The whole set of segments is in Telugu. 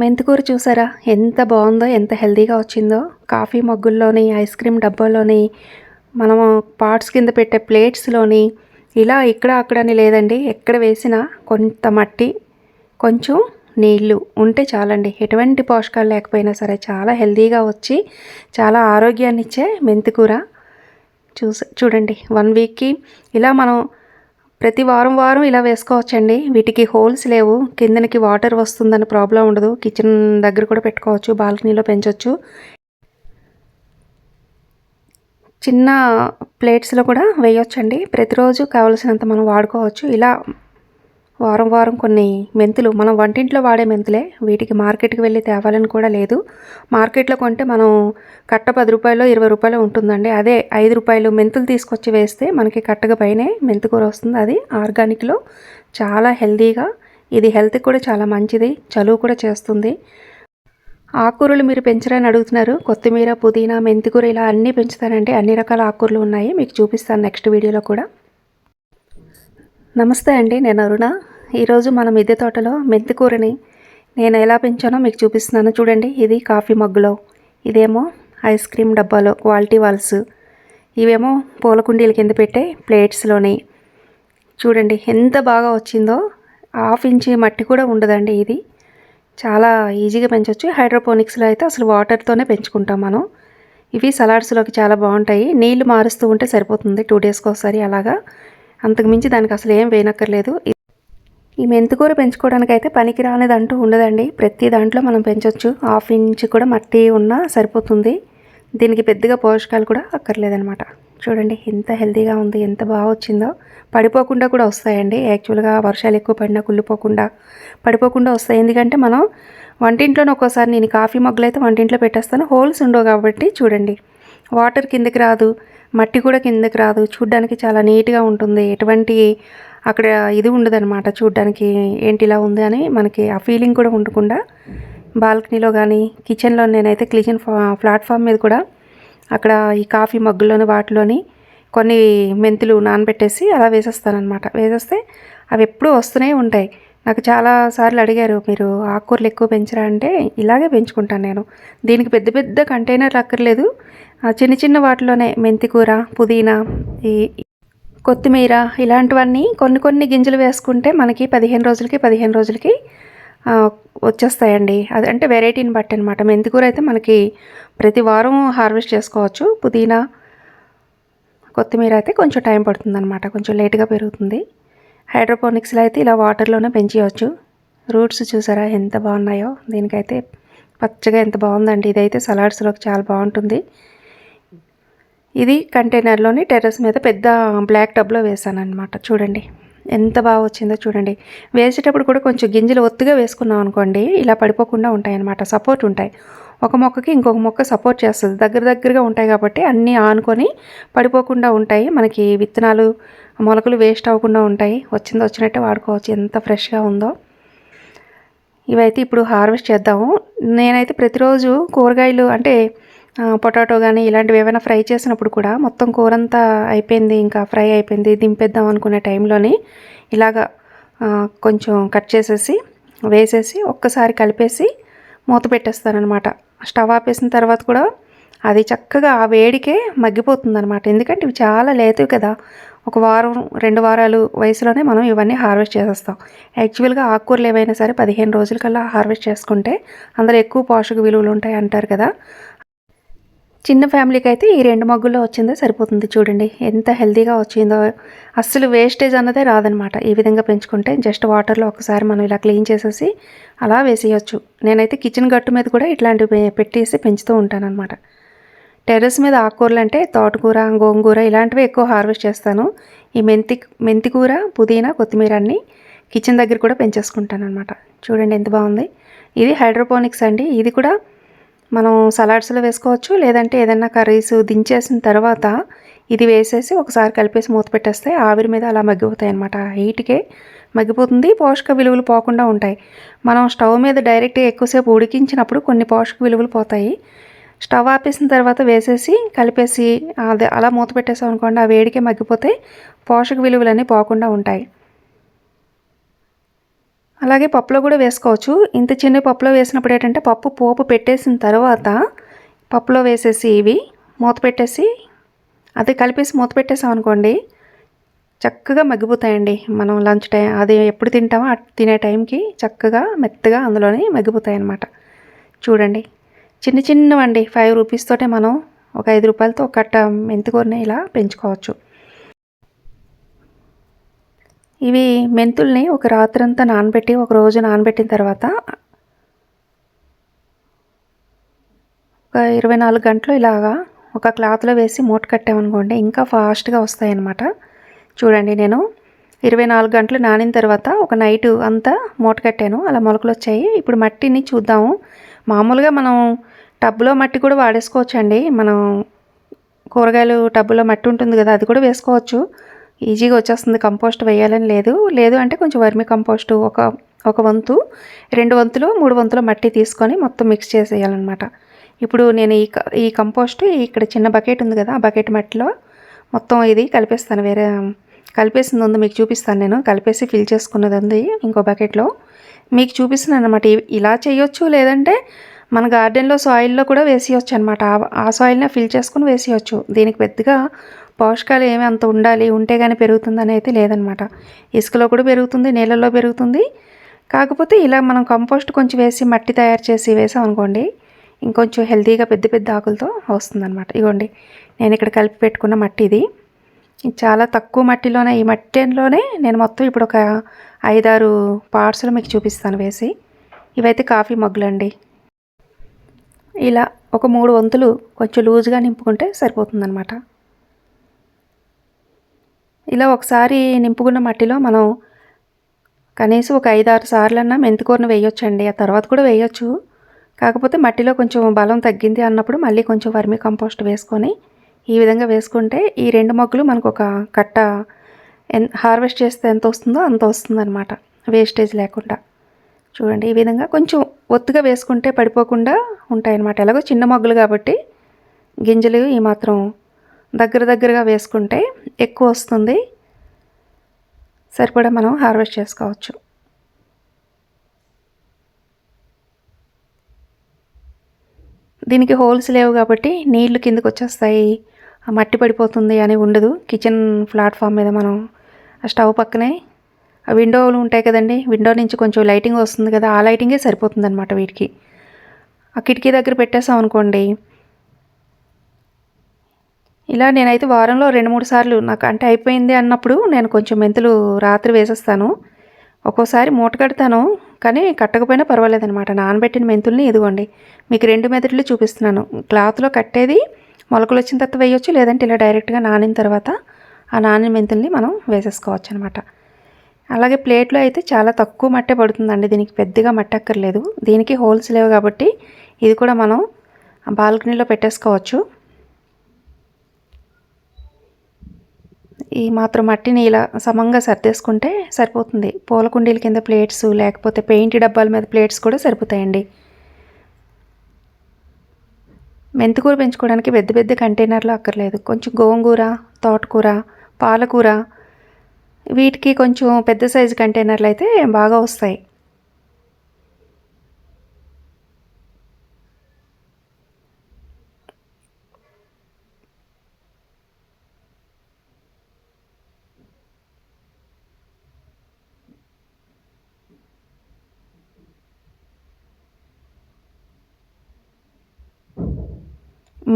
మెంతికూర చూసారా? ఎంత బాగుందో ఎంత హెల్తీగా వచ్చిందో. కాఫీ మగ్గుల్లోని ఐస్ క్రీమ్ డబ్బాలోని మనము పార్ట్స్ కింద పెట్టే ప్లేట్స్లోని ఇలా ఇక్కడ అక్కడని లేదండి ఎక్కడ వేసినా కొంత మట్టి కొంచెం నీళ్ళు ఉంటే చాలండి. ఎటువంటి పోషకాలు లేకపోయినా సరే చాలా హెల్తీగా వచ్చి చాలా ఆరోగ్యాన్ని ఇచ్చే మెంతికూర చూస చూడండి. వన్ వీక్కి ఇలా మనం ప్రతి వారం వారం ఇలా వేసుకోవచ్చండి. వీటికి హోల్స్ లేవు. కిందనికి వాటర్ వస్తుందని ప్రాబ్లం ఉండదు. కిచెన్ దగ్గర కూడా పెట్టుకోవచ్చు. బాల్కనీలో పెంచవచ్చు చిన్న ప్లేట్స్లో కూడా వేయొచ్చండి. ప్రతిరోజు కావలసినంత మనం వాడుకోవచ్చు. ఇలా వారం వారం కొన్ని మెంతులు మనం వంటింట్లో వాడే మెంతులే వీటికి మార్కెట్కి వెళ్ళి తేవాలని కూడా లేదు. మార్కెట్లో కొంటే మనం కట్ట పది రూపాయలు ఇరవై రూపాయలు ఉంటుందండి. అదే ఐదు రూపాయలు మెంతులు తీసుకొచ్చి వేస్తే మనకి కట్టగా పైనే మెంతుకూర వస్తుంది. అది ఆర్గానిక్లో చాలా హెల్తీగా ఇది హెల్త్కి కూడా చాలా మంచిది చలువు కూడా చేస్తుంది. ఆకుకూరలు మీరు పెంచరని అడుగుతున్నారు. కొత్తిమీర పుదీనా మెంతికూర ఇలా అన్నీ పెంచుతానంటే అన్ని రకాల ఆకుకూరలు ఉన్నాయి. మీకు చూపిస్తాను నెక్స్ట్ వీడియోలో కూడా. నమస్తే అండి నేను అరుణ. ఈరోజు మన మిద్దె తోటలో మెంతికూరని నేను ఎలా పెంచానో మీకు చూపిస్తున్నాను. చూడండి ఇది కాఫీ మగ్గులో. ఇదేమో ఐస్ క్రీమ్ డబ్బాలో క్వాలిటీ వాల్స్. ఇవేమో పూల కుండీల కింద పెట్టే ప్లేట్స్లోని. చూడండి ఎంత బాగా వచ్చిందో. హాఫ్ ఇంచి మట్టి కూడా ఉండదండి ఇది. చాలా ఈజీగా పెంచవచ్చు హైడ్రోపోనిక్స్లో అయితే అసలు వాటర్తోనే పెంచుకుంటాం మనం. ఇవి సలాడ్స్లోకి చాలా బాగుంటాయి. నీళ్ళు మారుస్తూ ఉంటే సరిపోతుంది టూ డేస్కి ఒకసారి అలాగా. అంతకుమించి దానికి అసలు ఏం వేయనక్కర్లేదు ఈ మెంతికూర పెంచుకోవడానికి అయితే పనికి అంటూ ఉండదండి. ప్రతి దాంట్లో మనం పెంచవచ్చు హాఫ్ ఇంచ్ కూడా మట్టి ఉన్నా సరిపోతుంది. దీనికి పెద్దగా పోషకాలు కూడా అక్కర్లేదనమాట చూడండి ఎంత హెల్తీగా ఉంది ఎంత బాగా వచ్చిందో. పడిపోకుండా కూడా వస్తాయండి. యాక్చువల్గా వర్షాలు ఎక్కువ పడినా కుళ్ళిపోకుండా పడిపోకుండా వస్తాయి. ఎందుకంటే మనం వంటింట్లోనే ఒక్కోసారి నేను కాఫీ మగ్గులు అయితే వంటింట్లో పెట్టేస్తాను. హోల్స్ ఉండవు కాబట్టి చూడండి. వాటర్ కిందకి రాదు. మట్టి కూడా కిందకి రాదు. చూడ్డానికి చాలా నీట్గా ఉంటుంది. ఎటువంటి అక్కడ ఇది ఉండదన్నమాట చూడ్డానికి ఏంటి ఇలా ఉంది అని మనకి ఆ ఫీలింగ్ కూడా ఉండకుండా బాల్కనీలో కానీ కిచెన్లో నేనైతే కిచెన్ ప్లాట్ఫామ్ మీద కూడా అక్కడ ఈ కాఫీ మగ్గులోని వాటిలోని కొన్ని మెంతులు నానబెట్టేసి అలా వేసేస్తానమాట వేసేస్తే అవి ఎప్పుడూ వస్తూనే ఉంటాయి. నాకు చాలా సార్లు అడిగారు మీరు ఆకుకూరలు ఎక్కువ పెంచరా? అంటే ఇలాగే పెంచుకుంటాను నేను. దీనికి పెద్ద పెద్ద కంటైనర్లు అక్కర్లేదు. చిన్న చిన్న వాటిలోనే మెంతికూర పుదీనా ఈ కొత్తిమీర ఇలాంటివన్నీ కొన్ని కొన్ని గింజలు వేసుకుంటే మనకి పదిహేను రోజులకి పదిహేను రోజులకి వచ్చేస్తాయండి. అది అంటే వెరైటీని బట్టి అనమాట మెంతికూర అయితే మనకి ప్రతి వారం హార్వెస్ట్ చేసుకోవచ్చు. పుదీనా కొత్తిమీర అయితే కొంచెం టైం పడుతుంది అనమాట కొంచెం లేట్గా పెరుగుతుంది. హైడ్రోపోనిక్స్లో అయితే ఇలా వాటర్లోనే పెంచేయచ్చు. రూట్స్ చూసారా ఎంత బాగున్నాయో. దీనికైతే పచ్చగా ఎంత బాగుందండి. ఇదైతే సలాడ్స్లోకి చాలా బాగుంటుంది. ఇది కంటైనర్లోని టెర్రస్ మీద పెద్ద బ్లాక్ టబ్లో వేసాను అనమాట చూడండి ఎంత బాగా వచ్చిందో చూడండి. వేసేటప్పుడు కూడా కొంచెం గింజలు ఒత్తుగా వేసుకున్నాం అనుకోండి ఇలా పడిపోకుండా ఉంటాయి అన్నమాట సపోర్ట్ ఉంటాయి. ఒక మొక్కకి ఇంకొక మొక్క సపోర్ట్ చేస్తుంది. దగ్గర దగ్గరగా ఉంటాయి కాబట్టి అన్నీ ఆనుకొని పడిపోకుండా ఉంటాయి. మనకి విత్తనాలు మొలకలు వేస్ట్ అవ్వకుండా ఉంటాయి. వచ్చిందో వచ్చినట్టే వాడుకోవచ్చు. ఎంత ఫ్రెష్గా ఉందో. ఇవైతే ఇప్పుడు హార్వెస్ట్ చేద్దాము. నేనైతే ప్రతిరోజు కూరగాయలు అంటే పొటాటో కానీ ఇలాంటివి ఏమైనా ఫ్రై చేసినప్పుడు కూడా మొత్తం కూర అంతా అయిపోయింది. ఇంకా ఫ్రై అయిపోయింది. దింపేద్దాం అనుకునే టైంలోని ఇలాగా కొంచెం కట్ చేసేసి వేసేసి ఒక్కసారి కలిపేసి మూత పెట్టేస్తానమాట స్టవ్ ఆపేసిన తర్వాత కూడా అది చక్కగా ఆ వేడికే మగ్గిపోతుంది అనమాట ఎందుకంటే ఇవి చాలా లేతవి కదా. ఒక వారం రెండు వారాలు వయసులోనే మనం ఇవన్నీ హార్వెస్ట్ చేసేస్తాం. యాక్చువల్గా ఆకుకూరలు ఏవైనా సరే పదిహేను రోజులకల్లా హార్వెస్ట్ చేసుకుంటే అందులో ఎక్కువ పోషక విలువలు ఉంటాయి అంటారు కదా. చిన్న ఫ్యామిలీకి అయితే ఈ రెండు మగ్గుల్లో వచ్చిందో సరిపోతుంది చూడండి. ఎంత హెల్తీగా వచ్చిందో. అస్సలు వేస్టేజ్ అన్నదే రాదనమాట ఈ విధంగా పెంచుకుంటే జస్ట్ వాటర్లో ఒకసారి మనం ఇలా క్లీన్ చేసేసి అలా వేసేయచ్చు. నేనైతే కిచెన్ గట్టు మీద కూడా ఇట్లాంటివి పెట్టేసి పెంచుతూ ఉంటానన్నమాట. టెర్రస్ మీద ఆకుకూరలు అంటే తోటకూర గోంగూర ఇలాంటివి ఎక్కువ హార్వెస్ట్ చేస్తాను. ఈ మెంతి మెంతికూర పుదీనా కొత్తిమీర అన్ని కిచెన్ దగ్గర కూడా పెంచేసుకుంటాను అనమాట చూడండి ఎంత బాగుంది. ఇది హైడ్రోపోనిక్స్ అండి. ఇది కూడా మనం సలాడ్స్లో వేసుకోవచ్చు. లేదంటే ఏదైనా కర్రీస్ దించేసిన తర్వాత ఇది వేసేసి ఒకసారి కలిపేసి మూత పెట్టేస్తే ఆవిరి మీద అలా మగ్గిపోతాయి అనమాట హీట్కే మగ్గిపోతుంది. పోషక విలువలు పోకుండా ఉంటాయి. మనం స్టవ్ మీద డైరెక్ట్గా ఎక్కువసేపు ఉడికించినప్పుడు కొన్ని పోషక విలువలు పోతాయి. స్టవ్ ఆపేసిన తర్వాత వేసేసి కలిపేసి అదే అలా మూత పెట్టేసాం అనుకోండి ఆ వేడికే మగ్గిపోతే పోషక విలువలన్నీ పోకుండా ఉంటాయి. అలాగే పప్పులో కూడా వేసుకోవచ్చు. ఇంత చిన్న పప్పులో వేసినప్పుడు ఏంటంటే పప్పు పోపు పెట్టేసిన తర్వాత పప్పులో వేసేసి ఇవి మూత పెట్టేసి అది కలిపేసి మూత పెట్టేసాం అనుకోండి చక్కగా మగ్గిపోతాయండి. మనం లంచ్ టైం అది ఎప్పుడు తింటామో తినే టైంకి చక్కగా మెత్తగా అందులోనే మగ్గిపోతాయి అన్నమాట చూడండి. చిన్న చిన్నవండి. ఫైవ్ రూపీస్ తోటే మనం ఒక ఐదు రూపాయలతో ఒక కట్ట మెంతికూరని ఇలా పెంచుకోవచ్చు. ఇవి మెంతుల్ని ఒక రాత్రంతా నానబెట్టి ఒక రోజు నానబెట్టిన తర్వాత ఒక ఇరవై నాలుగు గంటలు ఇలాగా ఒక క్లాత్లో వేసి మూట కట్టామనుకోండి ఇంకా ఫాస్ట్గా వస్తాయన్నమాట. చూడండి నేను ఇరవై నాలుగు గంటలు నానిన తర్వాత ఒక నైట్ అంతా మూట కట్టాను అలా మొలకలు వచ్చాయి. ఇప్పుడు మట్టిని చూద్దాము. మామూలుగా మనం టబ్లో మట్టి కూడా వాడేసుకోవచ్చండి. మనం కూరగాయలు టబ్బులో మట్టి ఉంటుంది కదా అది కూడా వేసుకోవచ్చు. ఈజీగా వచ్చేస్తుంది. కంపోస్ట్ వేయాలని లేదు. లేదు అంటే కొంచెం వర్మి కంపోస్ట్ ఒక ఒక వంతు రెండు వంతులు మూడు వంతులు మట్టి తీసుకొని మొత్తం మిక్స్ చేసేయాలన్నమాట. ఇప్పుడు నేను ఈ ఈ కంపోస్ట్ ఇక్కడ చిన్న బకెట్ ఉంది కదా ఆ బకెట్ మట్టిలో మొత్తం ఇది కలిపేస్తాను. వేరే కలిపేసింది ఉంది మీకు చూపిస్తాను నేను. కలిపేసి ఫిల్ చేసుకున్నది ఉంది ఇంకో బకెట్లో. మీకు చూపిస్తున్నాను అనమాట ఇలా చేయొచ్చు లేదంటే మన గార్డెన్లో సాయిల్లో కూడా వేసేయచ్చు అనమాట ఆ సాయిల్నే ఫిల్ చేసుకుని వేసేయచ్చు. దీనికి పెద్దగా పోషకాలు ఏమి అంత ఉండాలి ఉంటే కానీ పెరుగుతుందని అయితే లేదనమాట. ఇసుకలో కూడా పెరుగుతుంది నీళ్ళల్లో పెరుగుతుంది. కాకపోతే ఇలా మనం కంపోస్ట్ కొంచెం వేసి మట్టి తయారు చేసి వేసాం అనుకోండి ఇంకొంచెం హెల్తీగా పెద్ద పెద్ద ఆకులతో వస్తుందన్నమాట ఇగోండి నేను ఇక్కడ కలిపి పెట్టుకున్న మట్టి ఇది. చాలా తక్కువ మట్టిలోనే ఈ మట్టిలోనే నేను మొత్తం ఇప్పుడు ఒక ఐదారు పార్ట్స్లో మీకు చూపిస్తాను వేసి. ఇవైతే కాఫీ మగ్గులండి. ఇలా ఒక మూడు వంతులు కొంచెం లూజ్గా నింపుకుంటే సరిపోతుందన్నమాట ఇలా ఒకసారి నింపుకున్న మట్టిలో మనం కనీసం ఒక ఐదు ఆరు సార్లన్నా మెంతికూరను వేయొచ్చండి. ఆ తర్వాత కూడా వేయొచ్చు. కాకపోతే మట్టిలో కొంచెం బలం తగ్గింది అన్నప్పుడు మళ్ళీ కొంచెం వర్మి కంపోస్ట్ వేసుకొని ఈ విధంగా వేసుకుంటే ఈ రెండు మొగ్గులు మనకు ఒక కట్ట హార్వెస్ట్ చేస్తే ఎంత వస్తుందో అంత వస్తుందన్నమాట. వేస్టేజ్ లేకుండా. చూడండి ఈ విధంగా కొంచెం ఒత్తుగా వేసుకుంటే పడిపోకుండా ఉంటాయన్నమాట. ఎలాగో చిన్న మొగ్గులు కాబట్టి గింజలు ఈ మాత్రం దగ్గర దగ్గరగా వేసుకుంటే ఎక్కువ వస్తుంది. సరిపడా మనం హార్వెస్ట్ చేసుకోవచ్చు. దీనికి హోల్స్ లేవు కాబట్టి నీళ్ళు కిందకు వచ్చేస్తాయి. మట్టి పడిపోతుంది అని ఉండదు. కిచెన్ ప్లాట్ఫామ్ మీద మనం ఆ స్టవ్ పక్కనే ఆ విండోలు ఉంటాయి కదండి. విండో నుంచి కొంచెం లైటింగ్ వస్తుంది కదా ఆ లైటింగే సరిపోతుంది అనమాట వీటికి. ఆ కిటికీ దగ్గర పెట్టేసాం అనుకోండి ఇలా నేనైతే వారంలో రెండు మూడు సార్లు నాకు అంటే అయిపోయింది అన్నప్పుడు నేను కొంచెం మెంతులు రాత్రి వేసేస్తాను. ఒక్కోసారి మూట కడతాను కానీ కట్టకపోయినా పర్వాలేదనమాట నానబెట్టిన మెంతుల్ని ఇదిగోండి మీకు రెండు మెదడులు చూపిస్తున్నాను. క్లాత్లో కట్టేది మొలకలు వచ్చిన తర్వాత వేయొచ్చు లేదంటే ఇలా డైరెక్ట్గా నానిన తర్వాత ఆ నానిన మెంతుల్ని మనం వేసేసుకోవచ్చు అనమాట అలాగే ప్లేట్లో అయితే చాలా తక్కువ మట్టే పడుతుందండి దీనికి పెద్దగా మట్టక్కర్లేదు దీనికి హోల్స్ లేవు కాబట్టి ఇది కూడా మనం బాల్కనీలో పెట్టేసుకోవచ్చు. ఈ మాత్రం మట్టిని ఇలా సమంగా సర్దేసుకుంటే సరిపోతుంది. పూల కుండీల కింద ప్లేట్స్ లేకపోతే పెయింట్ డబ్బాల మీద ప్లేట్స్ కూడా సరిపోతాయండి. మెంతికూర పెంచుకోవడానికి పెద్ద పెద్ద కంటైనర్లు అక్కర్లేదు. కొంచెం గోంగూర తోటకూర పాలకూర వీటికి కొంచెం పెద్ద సైజు కంటైనర్లు అయితే బాగా వస్తాయి.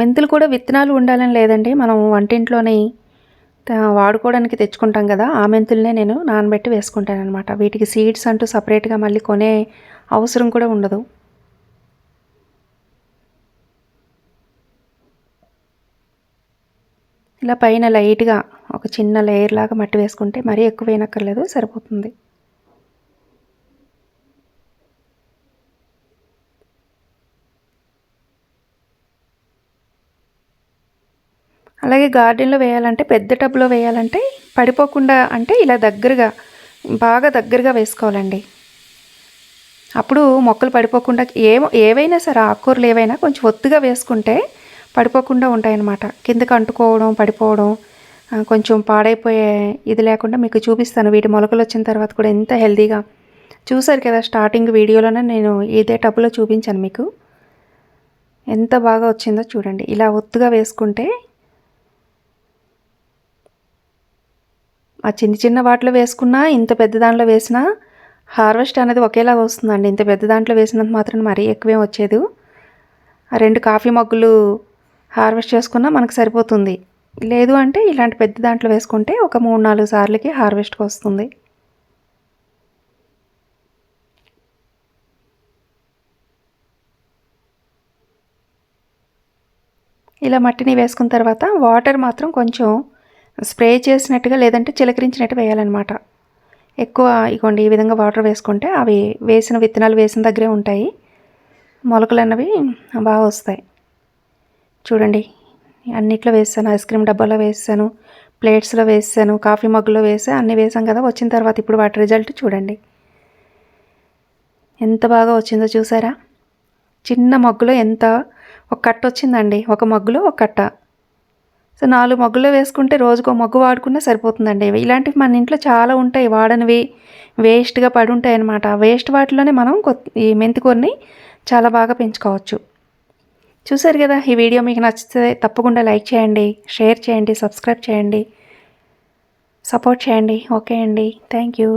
మెంతులు కూడా విత్తనాలు ఉండాలని లేదండి. మనం వంటింట్లోనే వాడుకోవడానికి తెచ్చుకుంటాం కదా ఆ మెంతులనే నేను నానబెట్టి వేసుకుంటాను అనమాట వీటికి సీడ్స్ అంటూ సపరేట్గా మళ్ళీ కొనే అవసరం కూడా ఉండదు. ఇలా పైన లైట్గా ఒక చిన్న లేయర్ లాగా మట్టి వేసుకుంటే మరీ ఎక్కువ వేయనక్కర్లేదు సరిపోతుంది. అలాగే గార్డెన్లో వేయాలంటే పెద్ద టబ్లో వేయాలంటే పడిపోకుండా అంటే ఇలా దగ్గరగా బాగా దగ్గరగా వేసుకోవాలండి. అప్పుడు మొక్కలు పడిపోకుండా ఏమో ఏవైనా సరే ఆకుకూరలు ఏవైనా కొంచెం ఒత్తుగా వేసుకుంటే పడిపోకుండా ఉంటాయన్నమాట. కిందకి అంటుకోవడం పడిపోవడం కొంచెం పాడైపోయే ఇది లేకుండా మీకు చూపిస్తాను. వీటి మొలకలు వచ్చిన తర్వాత కూడా ఎంత హెల్తీగా. చూసారు కదా స్టార్టింగ్ వీడియోలోనే నేను ఇదే టబ్లో చూపించాను మీకు. ఎంత బాగా వచ్చిందో చూడండి. ఇలా ఒత్తుగా వేసుకుంటే ఆ చిన్న చిన్న వాటిలో వేసుకున్నా ఇంత పెద్ద దాంట్లో వేసినా హార్వెస్ట్ అనేది ఒకేలాగా వస్తుందండి. ఇంత పెద్ద దాంట్లో వేసినంత మాత్రం మరీ ఎక్కువే వచ్చేది. ఆ రెండు కాఫీ మగ్గులు హార్వెస్ట్ చేసుకున్నా మనకు సరిపోతుంది. లేదు అంటే ఇలాంటి పెద్ద దాంట్లో వేసుకుంటే ఒక మూడు నాలుగు సార్లకి హార్వెస్ట్కి వస్తుంది. ఇలా మట్టిని వేసుకున్న తర్వాత వాటర్ మాత్రం కొంచెం స్ప్రే చేసినట్టుగా లేదంటే చిలకరించినట్టు వేయాలన్నమాట. ఎక్కువ ఇగోండి ఈ విధంగా వాటర్ వేసుకుంటే అవి వేసిన విత్తనాలు వేసిన దగ్గరే ఉంటాయి. మొలకలు అన్నవి బాగా వస్తాయి. చూడండి అన్నిట్లో వేసాను. ఐస్ క్రీమ్ డబ్బాలో వేసాను ప్లేట్స్లో వేసాను కాఫీ మగ్గులో వేసా అన్నీ వేసాం కదా. వచ్చిన తర్వాత ఇప్పుడు వాటి రిజల్ట్ చూడండి. ఎంత బాగా వచ్చిందో చూసారా? చిన్న మగ్గులో ఎంత ఒక కట్ట వచ్చిందండి. ఒక మగ్గులో ఒక కట్ట. సో నాలుగు మగ్గులో వేసుకుంటే రోజుకు మగ్గు వాడుకున్నా సరిపోతుందండి. ఇలాంటివి మన ఇంట్లో చాలా ఉంటాయి వాడనివి. వేస్ట్గా పడి ఉంటాయి అనమాట వేస్ట్ వాటిలోనే మనం కొత్త ఈ మెంతికూరని చాలా బాగా పెంచుకోవచ్చు. చూసారు కదా ఈ వీడియో మీకు నచ్చితే తప్పకుండా లైక్ చేయండి షేర్ చేయండి సబ్స్క్రైబ్ చేయండి సపోర్ట్ చేయండి. ఓకే అండి. Thank you.